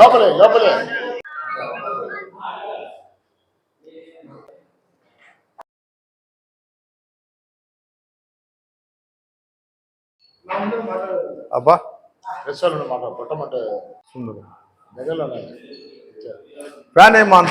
లోపలే లోపలే. అబ్బా. వాళ్ళు మాట కొట్టమంటే సుందరం. దగ్గరలో ఫ్యాన్ ఏమో అంత.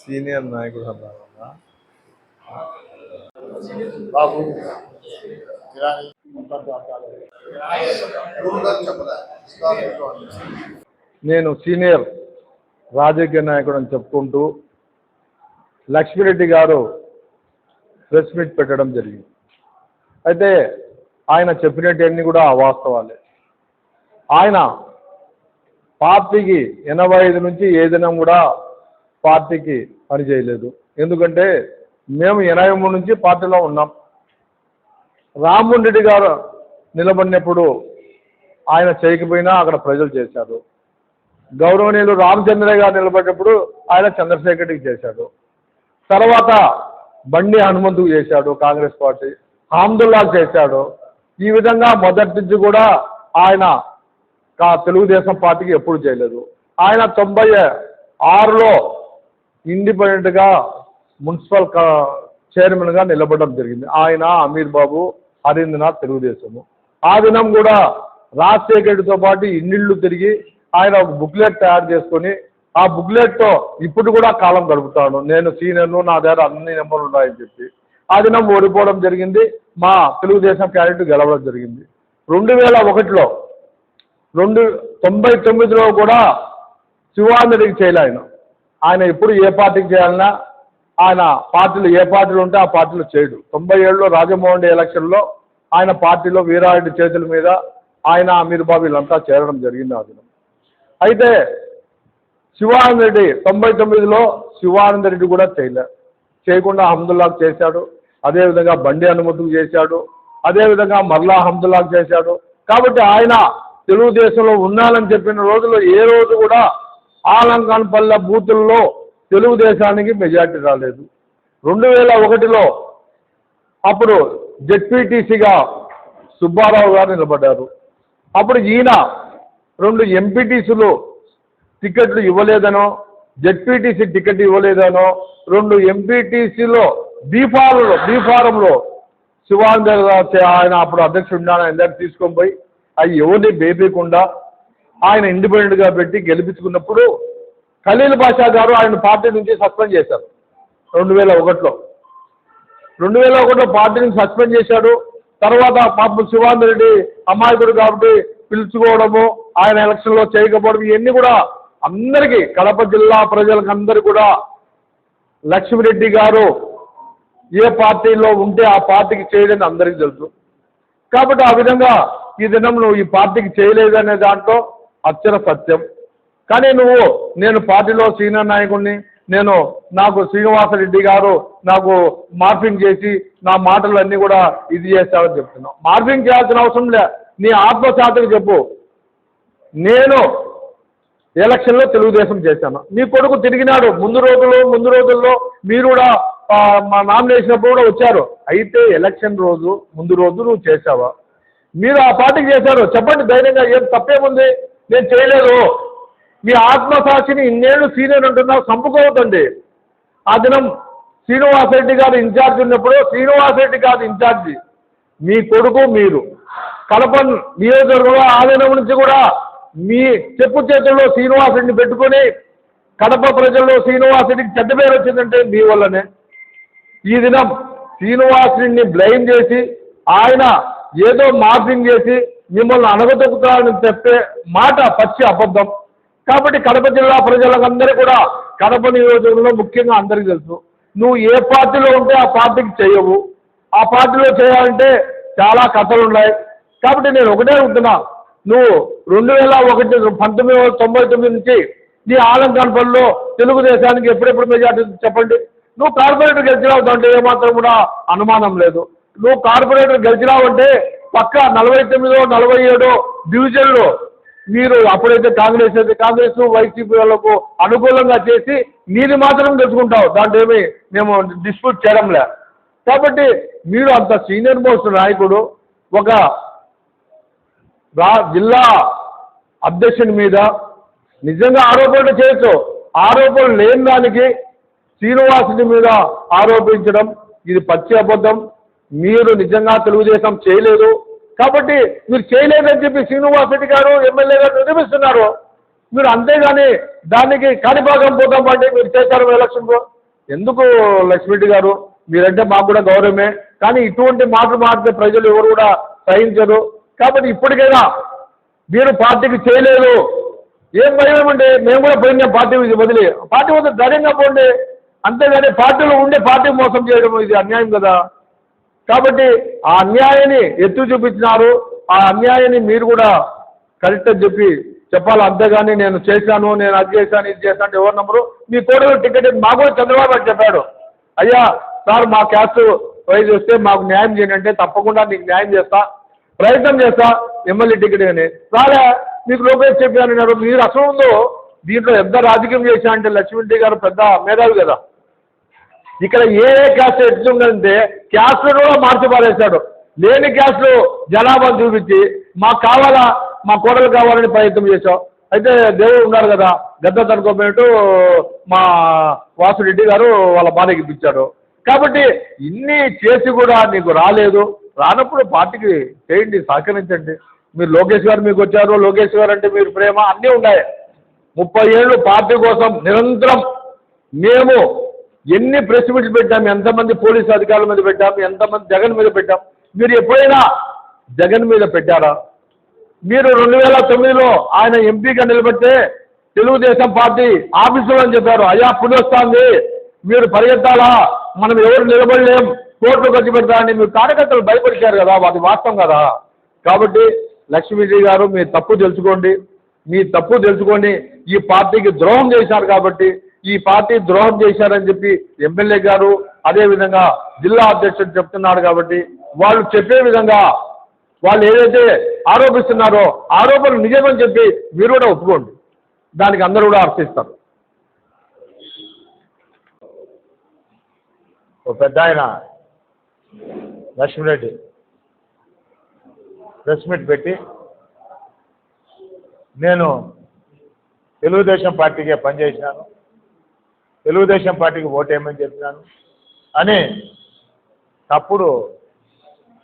సీనియర్ నాయకుడు అన్నారన్నా బాబు. నేను సీనియర్ రాజకీయ నాయకుడు అని చెప్పుకుంటూ లక్ష్మిరెడ్డి గారు ప్రెస్ మీట్ పెట్టడం జరిగింది. అయితే ఆయన చెప్పినట్టన్నీ కూడా వాస్తవాలే. ఆయన పార్టీకి ఎనభై ఐదు నుంచి ఏ దినం కూడా పార్టీకి పనిచేయలేదు ఎందుకంటే మేము ఎనభై మూడు నుంచి పార్టీలో ఉన్నాం. రామ్మోహన్ రెడ్డి గారు నిలబడినప్పుడు ఆయన చేయకపోయినా అక్కడ ప్రజలు చేశారు. గౌరవనీయులు రామచంద్రయ్య గారు నిలబడినప్పుడు ఆయన చంద్రశేఖర్కి చేశాడు తర్వాత బండి హనుమంతుకు చేశాడు కాంగ్రెస్ పార్టీ. హామ్దుల్లా చేశాడు. ఈ విధంగా మొదటి నుంచి కూడా ఆయన తెలుగుదేశం పార్టీకి ఎప్పుడు చేయలేదు. ఆయన తొంభై ఆరులో ఇండిపెండెంట్గా మున్సిపల్ చైర్మన్గా నిలబడడం జరిగింది. ఆయన అమీర్ బాబు హరీంద్రనాథ్ తెలుగుదేశము. ఆ దినం కూడా రాజశేఖర్తో పాటు ఇన్నిళ్ళు తిరిగి ఆయన ఒక బుక్లెట్ తయారు చేసుకొని ఆ బుక్లెట్తో ఇప్పుడు కూడా కాలం గడుపుతాను నేను సీనియర్ను నా దగ్గర అన్ని నెంబర్లు ఉన్నాయని చెప్పి. ఆ దినం ఓడిపోవడం జరిగింది. మా తెలుగుదేశం క్యాండిడేట్ గెలవడం జరిగింది. రెండు వేల ఒకటిలో రెండు తొంభై తొమ్మిదిలో కూడా శివానందరికి చేయాలి ఆయన. ఆయన ఎప్పుడు ఏ పార్టీకి చేయాలన్నా ఆయన పార్టీలు ఏ పార్టీలు ఉంటే ఆ పార్టీలో చేయడు. తొంభై ఏడులో రాజమోహన్ రెడ్డి ఎలక్షన్లో ఆయన పార్టీలో వీరారెడ్డి చేతుల మీద ఆయన అమీర్ బాబు వీళ్ళంతా చేరడం జరిగింది ఆ దినం. అయితే శివానంద రెడ్డి తొంభై తొమ్మిదిలో శివానంద రెడ్డి కూడా చేయలే. చేయకుండా హమ్దుల్లాకు చేశాడు. అదేవిధంగా బండి అనుమతికి చేశాడు. అదేవిధంగా మరలా హమ్దుల్లాకు చేశాడు. కాబట్టి ఆయన తెలుగుదేశంలో ఉన్నానని చెప్పిన రోజుల్లో ఏ రోజు కూడా ఆలంకాన్పల్లె బూతుల్లో తెలుగుదేశానికి మెజార్టీ రాలేదు. రెండు వేల ఒకటిలో అప్పుడు జెడ్పీటీసీగా సుబ్బారావు గారు నిలబడ్డారు. అప్పుడు ఈయన రెండు ఎంపీటీసీలు టికెట్లు ఇవ్వలేదనో జెడ్పీటీసీ టికెట్ ఇవ్వలేదనో రెండు ఎంపీటీసీలో బీఫారంలో బీఫారంలో శివానంద ఆయన అప్పుడు అధ్యక్షుడు ఉన్నాను ఆయన దగ్గర తీసుకొని పోయి అవి ఎవరిని బేపీకుండా ఆయన ఇండిపెండెంట్గా పెట్టి గెలిపించుకున్నప్పుడు ఖలీల్ బాషా గారు ఆయన పార్టీ నుంచి సస్పెండ్ చేశారు. రెండు వేల ఒకటిలో. రెండు వేల ఒకటిలో పార్టీని సస్పెండ్ చేశాడు. తర్వాత పాపం శివానంద రెడ్డి అమాయకుడు కాబట్టి పిలుచుకోవడము ఆయన ఎలక్షన్లో చేయకపోవడం ఇవన్నీ కూడా అందరికీ కడప జిల్లా ప్రజలకు అందరు కూడా లక్ష్మిరెడ్డి గారు ఏ పార్టీలో ఉంటే ఆ పార్టీకి చేయలేని అందరికీ తెలుసు. కాబట్టి ఆ విధంగా ఈ దినం నువ్వు ఈ పార్టీకి చేయలేదనే దాంట్లో అక్షర సత్యం. కానీ నువ్వు నేను పార్టీలో సీనియర్ నాయకుడిని నేను నాకు శ్రీనివాసరెడ్డి గారు నాకు మార్పింగ్ చేసి నా మాటలు అన్నీ కూడా ఇది చేస్తావని చెప్తున్నావు మార్పింగ్ చేయాల్సిన అవసరం లే. నీ ఆత్మశాతకు చెప్పు. నేను ఎలక్షన్లో తెలుగుదేశం చేశాను. మీ కొడుకు తిరిగినాడు. ముందు రోజుల్లో ముందు రోజుల్లో మీరు కూడా మా నామినేషన్ప్పుడు కూడా వచ్చారు. అయితే ఎలక్షన్ రోజు ముందు రోజు నువ్వు చేసావా మీరు ఆ పార్టీకి చేశారు. చెప్పండి ధైర్యంగా. ఏం తప్పేముంది? నేను చేయలేదు. మీ ఆత్మసాక్షిని ఇన్నేళ్ళు సీనియర్ ఉంటున్నా చంపుకోవద్దండి. ఆ దినం శ్రీనివాసరెడ్డి గారు ఇన్ఛార్జ్ ఉన్నప్పుడు శ్రీనివాసరెడ్డి గారు ఇన్ఛార్జి. మీ కొడుకు మీరు. కడప నియోజకవర్గంలో ఆ దినం నుంచి కూడా మీ చెప్పు చేతుల్లో శ్రీనివాసరెడ్డిని పెట్టుకొని కడప ప్రజల్లో శ్రీనివాసరెడ్డికి చెడ్డ పేరు వచ్చిందంటే మీ వల్లనే. ఈ దినం శ్రీనివాసరెడ్డిని బ్లైమ్ చేసి ఆయన ఏదో మార్పింగ్ చేసి మిమ్మల్ని అనగదొక్కుతారని చెప్పే మాట పచ్చి అబద్ధం. కాబట్టి కడప జిల్లా ప్రజలందరూ కూడా కడప నియోజకవర్గంలో ముఖ్యంగా అందరికీ తెలుసు. నువ్వు ఏ పార్టీలో ఉంటే ఆ పార్టీకి చేయవు. ఆ పార్టీలో చేయాలంటే చాలా కథలు ఉన్నాయి కాబట్టి నేను ఒకటే ఉంటున్నా. నువ్వు రెండు వేల ఒకటి పంతొమ్మిది వందల తొంభై తొమ్మిది నుంచి నీ ఆలంకాన్పల్లిలో తెలుగుదేశానికి ఎప్పుడెప్పుడు మెజార్టీ చెప్పండి? నువ్వు కార్పొరేటర్ గెలిచినావు దాంట్లో ఏమాత్రం కూడా అనుమానం లేదు. నువ్వు కార్పొరేటర్ గెలిచినావు అంటే పక్క నలభై తొమ్మిదో నలభై ఏడో డివిజన్లో మీరు అప్పుడైతే కాంగ్రెస్ అయితే కాంగ్రెస్ వైసీపీ వాళ్ళకు అనుకూలంగా చేసి నీది మాత్రం తెచ్చుకుంటావు దాంట్లో ఏమి మేము డిస్ప్యూట్ చేయడంలే. కాబట్టి మీరు అంత సీనియర్ మోస్ట్ నాయకుడు ఒక జిల్లా అధ్యక్షుని మీద నిజంగా ఆరోపణలు చేయొచ్చు. ఆరోపణలు లేని దానికి శ్రీనివాసుని మీద ఆరోపించడం ఇది పచ్చి అబద్ధం. మీరు నిజంగా తెలుగుదేశం చేయలేదు. కాబట్టి మీరు చేయలేదని చెప్పి శ్రీనివాస్ రెడ్డి గారు ఎమ్మెల్యే గారు నిరూపిస్తున్నారు మీరు అంతేగాని దానికి కాణిపాకం పోతాం అంటే మీరు చేశారు ఎలక్షన్లో ఎందుకు లక్ష్మిరెడ్డి గారు? మీరంటే మాకు కూడా గౌరవమే. కానీ ఇటువంటి మాటలు మాట్లాడితే ప్రజలు ఎవరు కూడా సహించరు. కాబట్టి ఇప్పటికైనా మీరు పార్టీకి చేయలేదు. ఏం భయం అంటే మేము కూడా పోయినా పార్టీ ఇది వదిలి పార్టీ వద్ద ధైర్యంగా పోండి. అంతేగాని పార్టీలో ఉండే పార్టీ మోసం చేయడం ఇది అన్యాయం కదా. కాబట్టి ఆ అన్యాయాన్ని ఎత్తు చూపించినారు. ఆ అన్యాయాన్ని మీరు కూడా కరెక్ట్ అని చెప్పి చెప్పాలి. అంతేగాని నేను చేశాను నేను అది చేశాను ఇది చేశాను అంటే ఎవరు నమ్మరు? మీ కోడలు టికెట్ మాకు కూడా చంద్రబాబు చెప్పాడు. అయ్యా సార్ మా క్యాస్ట్ ప్రైజ్ వస్తే మాకు న్యాయం చేయండి అంటే తప్పకుండా నీకు న్యాయం చేస్తా ప్రయత్నం చేస్తా ఎమ్మెల్యే టికెట్ అని రాలే మీకు లోకేష్ చెప్పాను మీరు అసలు ఉందో దీంట్లో ఎంత రాజకీయం చేశా అంటే లక్ష్మీరెడ్డి గారు పెద్ద మేధావి కదా. ఇక్కడ ఏ ఏ క్యాస్ట్ ఎట్లుందంటే క్యాస్ట్ కూడా మార్చి పారేశాడు. లేని క్యాస్ట్ జనాభా చూపించి మాకు కావాలా మా కోడలు కావాలని ప్రయత్నం చేశాం. అయితే దేవుడు ఉన్నారు కదా గద్ద తనుకోపోయినట్టు మా వాసురెడ్డి గారు వాళ్ళ భార్యకి ఇప్పించాడు కాబట్టి ఇన్ని చేసి కూడా నీకు రాలేదు. రానప్పుడు పార్టీకి చేయండి సహకరించండి. మీరు లోకేష్ గారు మీకు వచ్చారు లోకేష్ గారు అంటే మీరు ప్రేమ అన్నీ ఉన్నాయి. ముప్పై ఏళ్ళు పార్టీ కోసం నిరంతరం మేము ఎన్ని ప్రెస్ మీట్లు పెట్టాం ఎంతమంది పోలీసు అధికారుల మీద పెట్టాం ఎంతమంది జగన్ మీద పెట్టాం? మీరు ఎప్పుడైనా జగన్ మీద పెట్టారా? మీరు రెండు వేల తొమ్మిదిలో ఆయన ఎంపీగా నిలబెట్టే తెలుగుదేశం పార్టీ ఆఫీసులు అని చెప్పారు. అయ్యా పులి మీరు పరిగెత్తాలా? మనం ఎవరు నిలబడలేం. కోర్టు ఖర్చు పెడతారని మీరు కార్యకర్తలు భయపడిచారు కదా అది వాస్తవం కదా. కాబట్టి లక్ష్మీజీ గారు మీ తప్పు తెలుసుకోండి. మీ తప్పు తెలుసుకొని ఈ పార్టీకి ద్రోహం చేశారు కాబట్టి ఈ పార్టీ ద్రోహం చేశారని చెప్పి ఎమ్మెల్యే గారు అదేవిధంగా జిల్లా అధ్యక్షుడు చెప్తున్నారు కాబట్టి వాళ్ళు చెప్పే విధంగా వాళ్ళు ఏదైతే ఆరోపిస్తున్నారో ఆరోపణలు నిజమని చెప్పి మీరు కూడా ఒప్పుకోండి. దానికి అందరూ కూడా అర్థిస్తారు ఓ పెద్ద ఆయన లక్ష్మిరెడ్డి. ప్రెస్ మీట్ పెట్టి నేను తెలుగుదేశం పార్టీకే పనిచేసినాను. తెలుగుదేశం పార్టీకి ఓటేయమని చెప్పినాను. అని తప్పుడు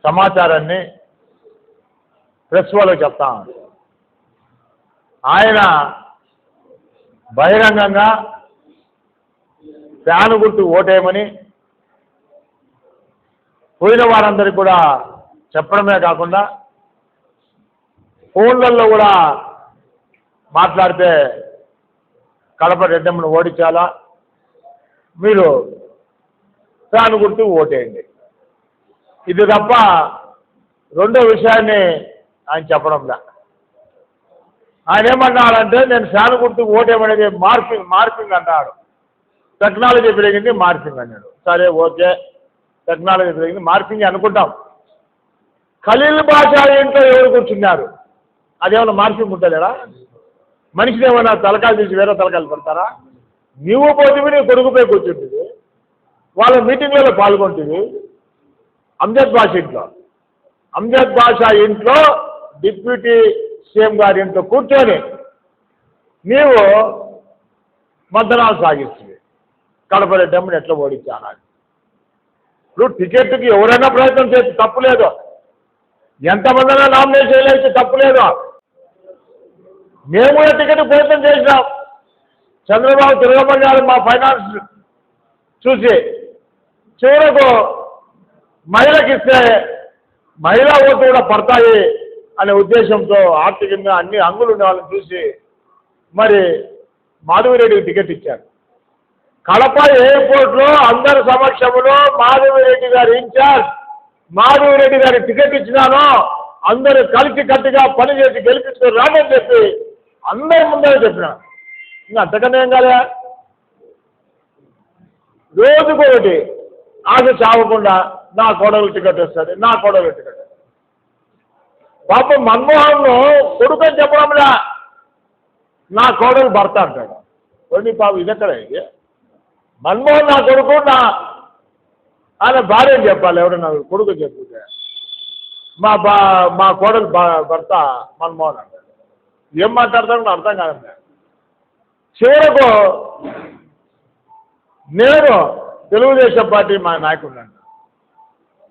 సమాచారాన్ని ప్రెస్ వాళ్ళకి చెప్తా ఆయన బహిరంగంగా ఫ్యాను గుర్తు ఓటేయమని పోయిన వారందరికీ కూడా చెప్పడమే కాకుండా ఫోన్లలో కూడా మాట్లాడితే కడప రెడ్డమ్మను ఓడించాలా? మీరు ఫ్యాన్ గుర్తు ఓటేయండి. ఇది తప్ప రెండో విషయాన్ని ఆయన చెప్పడంలా ఆయన ఏమన్నాడంటే నేను ఫ్యాన్ గుర్తు ఓటేయమనేది మార్పింగ్ మార్పింగ్ అన్నాడు. టెక్నాలజీ పెరిగింది మార్పింగ్ అన్నాడు. సరే ఓకే. టెక్నాలజీ పెరిగింది మార్పింగ్ అనుకుంటాం. ఖలీల్ బాషా ఇంట్లో ఎవరు కూర్చున్నారు? అదేమన్నా మార్పింగ్ ఉంటుందా మనిషిని ఏమన్నా తలకాయలు తీసి వేరే తలకాయలు పెడతారా? నువ్వు పోతివి నీ కొడుకుపై కూర్చుంటుంది వాళ్ళ మీటింగ్లలో పాల్గొంటుంది అంజద్ బాష ఇంట్లో. అంజద్ బాషా ఇంట్లో డిప్యూటీ సీఎం గారి ఇంట్లో కూర్చొని నీవు మద్దనాలు సాగిస్తుంది కడప డెమ్ని ఎట్లా ఓడించాలని. ఇప్పుడు టికెట్కి ఎవరైనా ప్రయత్నం చేస్తే తప్పు లేదు. ఎంతమందైనా నామినేషన్ వేస్తే తప్పు లేదు. మేము కూడా టికెట్ ప్రయత్నం చేసినాం. చంద్రబాబు తిరగబడ్డాడు మా ఫైనాన్స్ చూసి చివరకు మహిళకి ఇస్తే మహిళా ఓట్లు కూడా పడతాయి అనే ఉద్దేశంతో ఆర్థికంగా అన్ని అంగులు ఉన్న చూసి మరి మాధవిరెడ్డికి టికెట్ ఇచ్చారు. కడప ఎయిర్పోర్ట్లో అందరి సమక్షంలో మాధవిరెడ్డి గారి ఇన్ఛార్జ్ మాధవిరెడ్డి గారి టికెట్ ఇచ్చినాను. అందరూ కలిసి కట్టుగా పని చేసి గెలిపించుకొని రామని చెప్పి అందరి ముందరే చెప్పిన ఇంకా అంతకన్నా ఏం కాలే రోజుకొకటి ఆశ చావకుండా నా కోడలు టికెట్ వస్తుంది నా కోడలు టికెట్. పాప మన్మోహన్ కొడుకు అని చెప్పడంలా. నా కోడలు భర్త అంటాడు. కొన్ని పాప ఇది? ఎక్కడ మన్మోహన్ నా కొడుకు నా ఆయన భార్య అని చెప్పాలి ఎవడన్నా కొడుకు చెప్పుకుంటే మా బా మా కోడలు బా భర్త మన్మోహన్ అంటాడు. ఏం మాట్లాడతాడో అర్థం కాదండి చివరకు నేను తెలుగుదేశం పార్టీ మా నాయకుడు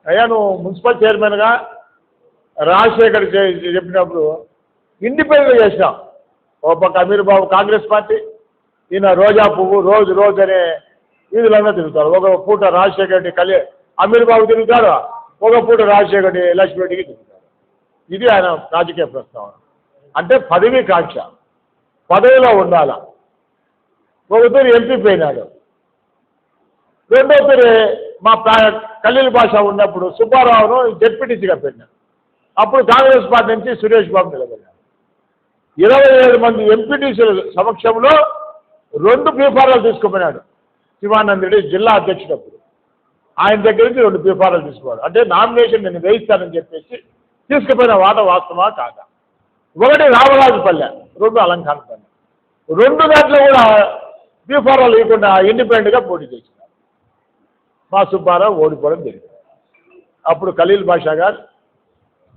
అయ్యా నువ్వు మున్సిపల్ చైర్మన్గా రాజశేఖర్ చెప్పినప్పుడు ఇండిపెండెంట్ చేసినాం. ఓ పక్క అమీర్ బాబు కాంగ్రెస్ పార్టీ ఈయన రోజా పువ్వు రోజు రోజు అనే వీధులన్నా తిరుగుతారు. ఒక పూట రాజశేఖర రెడ్డి కలి అమీర్ బాబు తిరుగుతాడు ఒక పూట రాజశేఖర రెడ్డి లక్ష్మిరెడ్డికి తిరుగుతాడు ఇది ఆయన రాజకీయ ప్రస్తావన. అంటే పదవి కాంక్ష. పదవిలో ఉండాల? ఒక పేరు ఎంపీ పోయినాడు. రెండో పేరు మా ప్రా- ఖలీల్ భాష ఉన్నప్పుడు సుబ్బారావును జడ్పీటీసీగా పెట్టినాడు. అప్పుడు కాంగ్రెస్ పార్టీ నుంచి సురేష్ బాబు నిలబడినాడు ఇరవై ఏడు మంది ఎంపీటీసీల సమక్షంలో రెండు పీఫారాలు తీసుకుపోయినాడు శివానంద రెడ్డి జిల్లా అధ్యక్షుడు అప్పుడు ఆయన దగ్గర నుంచి రెండు పీఫారాలు తీసుకోవాలి అంటే నామినేషన్ నేను వేయిస్తానని చెప్పేసి తీసుకుపోయిన వాట వాస్తవా కాదా? ఒకటి రామరాజుపల్లె రెండు అలంకారపల్లె. రెండు దాంట్లో కూడా బీఫారాలు ఇవ్వకుండా ఇండిపెండెంట్గా పోటీ చేసినారు మా సుబ్బారావు ఓడిపోవడం జరిగింది. అప్పుడు ఖలీల్ బాషా గారు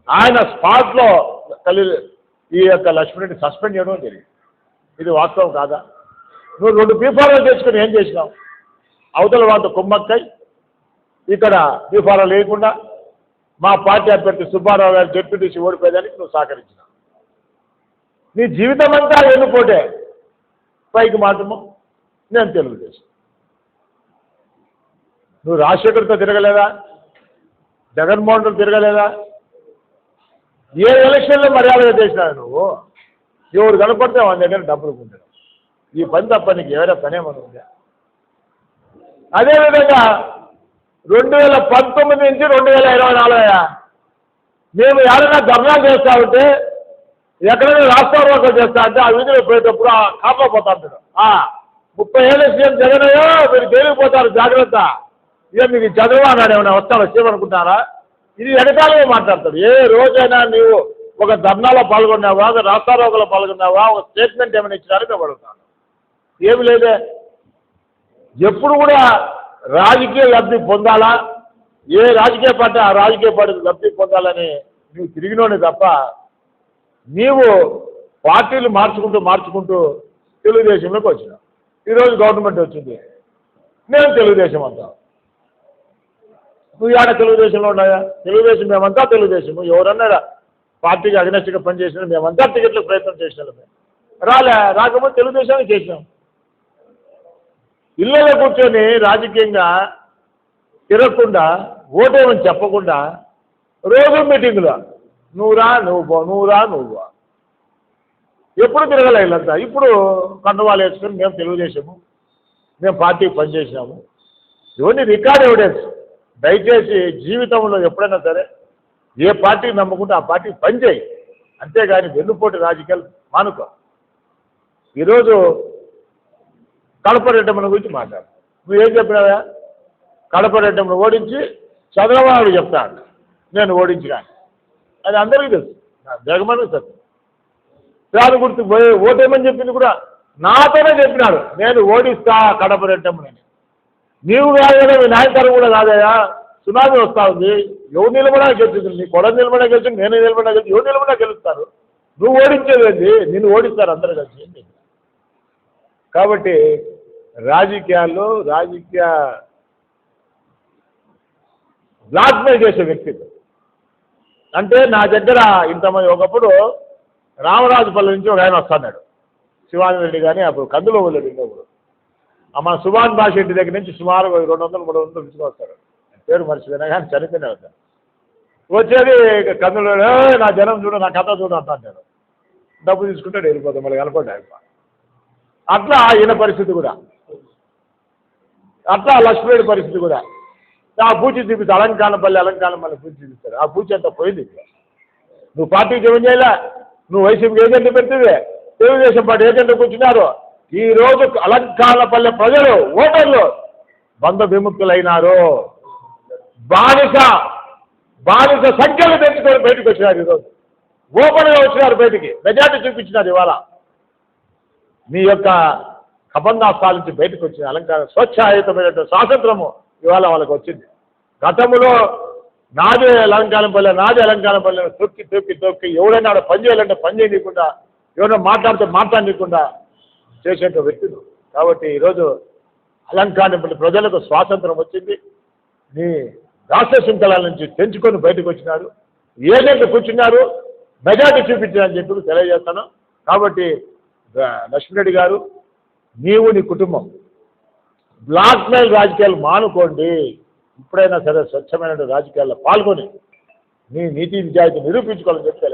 ఆయన స్పాట్లో ఖలీల్ ఈ యొక్క లక్ష్మణుడిని సస్పెండ్ చేయడం జరిగింది. ఇది వాస్తవం కాదా? నువ్వు రెండు బీఫారాలు తెచ్చుకొని ఏం చేసినావు? అవతల వాళ్ళతో కుమ్మక్కై ఇక్కడ బీఫారాలు లేకుండా మా పార్టీ అభ్యర్థి సుబ్బారావు గారు జడ్పీటీసీ ఓడిపోయేదానికి నువ్వు సహకరించినావు. నీ జీవితం అంతా ఎన్నుకోటే. పైకి మాత్రము నేను తెలుగుదేశం. నువ్వు రాజశేఖర్తో తిరగలేదా? జగన్మోహన్ రెడ్డి తిరగలేదా? ఏ ఎలక్షన్లో మర్యాదగా చేసినావు నువ్వు? ఎవరు కనపడితే వాళ్ళ దగ్గర డబ్బులు పొందాడు ఈ పని తప్ప నీకు ఎవరైనా పనేమని ఉందా? అదేవిధంగా రెండు వేల పంతొమ్మిది నుంచి రెండు వేల ఇరవై నాలుగయా మేము ఎవరైనా ధర్నా చేస్తా ఉంటే ఎక్కడైనా రాష్ట్ర చేస్తా అంటే ఆ వీధిలో పోయేటప్పుడు కాపా పోతా ఉంటాడు. ముప్పై ఏళ్ళ సీఎం జగన్ అయ్యో మీరు జైలుకు పోతారు జాగ్రత్త. ఇక మీకు చదువు అన్నాడు ఏమైనా వస్తాడు వచ్చేయమనుకుంటారా ఇది ఎగతాళిగా మాట్లాడతాడు. ఏ రోజైనా నీవు ఒక ధర్నాలో పాల్గొన్నావా ఒక పాల్గొన్నావా ఒక స్టేట్మెంట్ ఏమైనా ఇచ్చినారో మేము అడుగుతాను ఏమి లేదే. ఎప్పుడు కూడా రాజకీయ లబ్ధి పొందాలా? ఏ రాజకీయ పార్టీ ఆ రాజకీయ పార్టీకి లబ్ధి పొందాలని నువ్వు తిరిగినోని తప్ప నీవు పార్టీలు మార్చుకుంటూ మార్చుకుంటూ తెలుగుదేశంలోకి వచ్చినావు. ఈరోజు గవర్నమెంట్ వచ్చింది. నేను తెలుగుదేశం అంతా. నువ్వు ఆడ తెలుగుదేశంలో ఉన్నాయా? తెలుగుదేశం మేమంతా తెలుగుదేశం ఎవరన్నా పార్టీకి అగ్నెస్ట్గా పనిచేసిన మేమంతా టికెట్లకు ప్రయత్నం చేసిన రాలే రాకపోతే తెలుగుదేశానికి చేసినాం. ఇళ్ళలో కూర్చొని రాజకీయంగా తిరగకుండా ఓటేమని చెప్పకుండా రోజు మీటింగులో. నువ్వు రా నువ్వు నువ్వు రా నువ్వు ఎప్పుడు తిరగలే వీళ్ళంతా ఇప్పుడు కండవాళ్ళు వేసుకొని మేము తెలుగుదేశము. మేము పార్టీకి పనిచేసినాము. ఇవన్నీ రికార్డ్ ఎవిడెన్స్. దయచేసి జీవితంలో ఎప్పుడైనా సరే ఏ పార్టీని నమ్ముకుంటే ఆ పార్టీ పనిచేయి. అంతేగాని వెన్నుపోటు రాజకీయాలు మానుకో. ఈరోజు కడప రెడ్డమ్మని గురించి మాట్లాడు. నువ్వు ఏం చెప్పినావా? కడపరెడ్డమ్మను ఓడించి చంద్రబాబు చెప్తాను నేను ఓడించిన అది అందరికీ తెలుసు. జగమని తెలుసు. రాదు గుర్తు పోయి ఓటేమని చెప్పింది కూడా నాతోనే చెప్పినాడు. నేను ఓడిస్తా కడప రెడ్డమ్మని. నీవు కాదు కదా మీ నాయకరు కూడా కాదయా సునామీ వస్తా ఉంది. ఎవరు నిలబడా గెలుస్తుంది నీ కొడ నిలబడా గెలుస్తుంది నేను నిలబడా గెలిచి ఎవరు నిలబడా గెలుస్తారు. నువ్వు ఓడించేది నిన్ను ఓడిస్తారు అందరు కలిసి. కాబట్టి రాజకీయాల్లో రాజకీయ బ్లాక్మెయిల్ చేసే వ్యక్తి అంటే నా దగ్గర ఇంతమంది ఒకప్పుడు రామరాజుపల్లి నుంచి ఒక ఆయన వస్తున్నాడు. శివానంద రెడ్డి కానీ అప్పుడు కందులో రెడ్డి ఇంకొకడు మన సుభాన్ భాష ఇంటి దగ్గర నుంచి సుమారు రెండు వందలు మూడు వందలు తీసుకొస్తాడు పేరు మర్చిపోయినా కానీ చనిపోయినా వస్తాను వచ్చేది కందులో నా జనం చూడు నా కథ చూడు అంటాడు డబ్బు తీసుకుంటాడు వెళ్ళిపోతాం మళ్ళీ కనపడ్డా అట్లా ఈయన పరిస్థితి కూడా. అట్లా లక్ష్మీడి పరిస్థితి కూడా. ఆ పూచి చూపిస్తే అలంకానపల్లి అలంకానపల్లి పూచి చూపిస్తారు ఆ పూచి అంతా పోయింది నువ్వు పార్టీకి ఏం చేయలే? నువ్వు వైసీపీకి ఏజెంట్ పెడుతుంది తెలుగుదేశం పార్టీ ఏజెంట్ కూర్చున్నారు? ఈ రోజు అలంకానపల్లె ప్రజలు ఓటర్లు బంధ విముక్తులైనారు బానిస బానిస సంఖ్యలు తెచ్చుకొని బయటకు వచ్చినారు ఈరోజు. ఓపెన్గా వచ్చినారు బయటికి. మెజార్టీ చూపించినారు ఇవాళ. మీ యొక్క కబంధాస్తాల నుంచి బయటకు వచ్చిన అలంకారం స్వచ్ఛాయుతమైనటువంటి స్వాతంత్రము ఇవాళ వాళ్ళకు వచ్చింది. గతంలో నాదే అలంకారం పల్లె నాదే అలంకారం పల్లె. తొక్కి తొక్కి తొక్కి. ఎవడైనా ఆడ పని చేయాలంటే పని చేయనీయకుండా ఎవరైనా మాట్లాడితే మాట్లాడనీయకుండా చేసేట వ్యక్తులు. కాబట్టి ఈరోజు అలంకారపల్లి ప్రజలకు స్వాతంత్రం వచ్చింది. నీ రాష్ట్ర శృంఖలాల నుంచి తెంచుకొని బయటకు వచ్చినారు. ఏదైతే కూర్చున్నారు? మెజార్టీ చూపించారని చెప్పి తెలియజేస్తాను. కాబట్టి లక్ష్మీరెడ్డి గారు నీవు నీ కుటుంబం. బ్లాక్మెయిల్ రాజకీయాలు మానుకోండి. ఇప్పుడైనా సరే స్వచ్ఛమైన రాజకీయాల్లో పాల్గొని నీ నీతి నిజాయితీ నిరూపించుకోవాలని చెప్పి